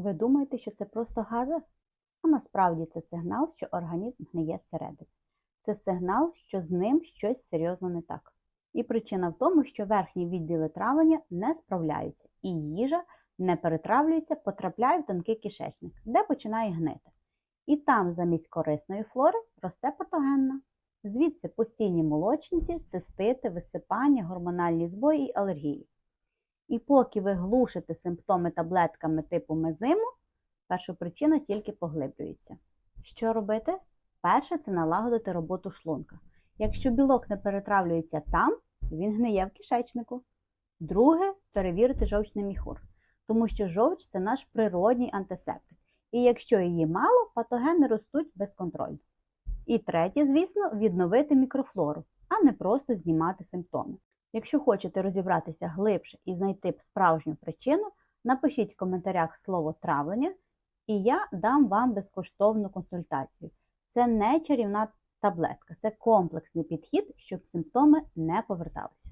Ви думаєте, що це просто гази? А насправді це сигнал, що організм гниє зсередини. Це сигнал, що з ним щось серйозно не так. І причина в тому, що верхні відділи травлення не справляються, і їжа не перетравлюється, потрапляє в тонкий кишечник, де починає гнити. І там замість корисної флори росте патогенна. Звідси постійні молочниці, цистити, висипання, гормональні збої і алергії. І поки ви глушите симптоми таблетками типу мезиму, першопричина тільки поглиблюється. Що робити? Перше це налагодити роботу шлунка. Якщо білок не перетравлюється там, він гниє в кишечнику. Друге перевірити жовчний міхур, тому що жовч це наш природній антисептик. І якщо її мало, патогени ростуть безконтрольно. І третє, звісно, відновити мікрофлору, а не просто знімати симптоми. Якщо хочете розібратися глибше і знайти справжню причину, напишіть в коментарях слово травлення, і я дам вам безкоштовну консультацію. Це не чарівна таблетка, це комплексний підхід, щоб симптоми не поверталися.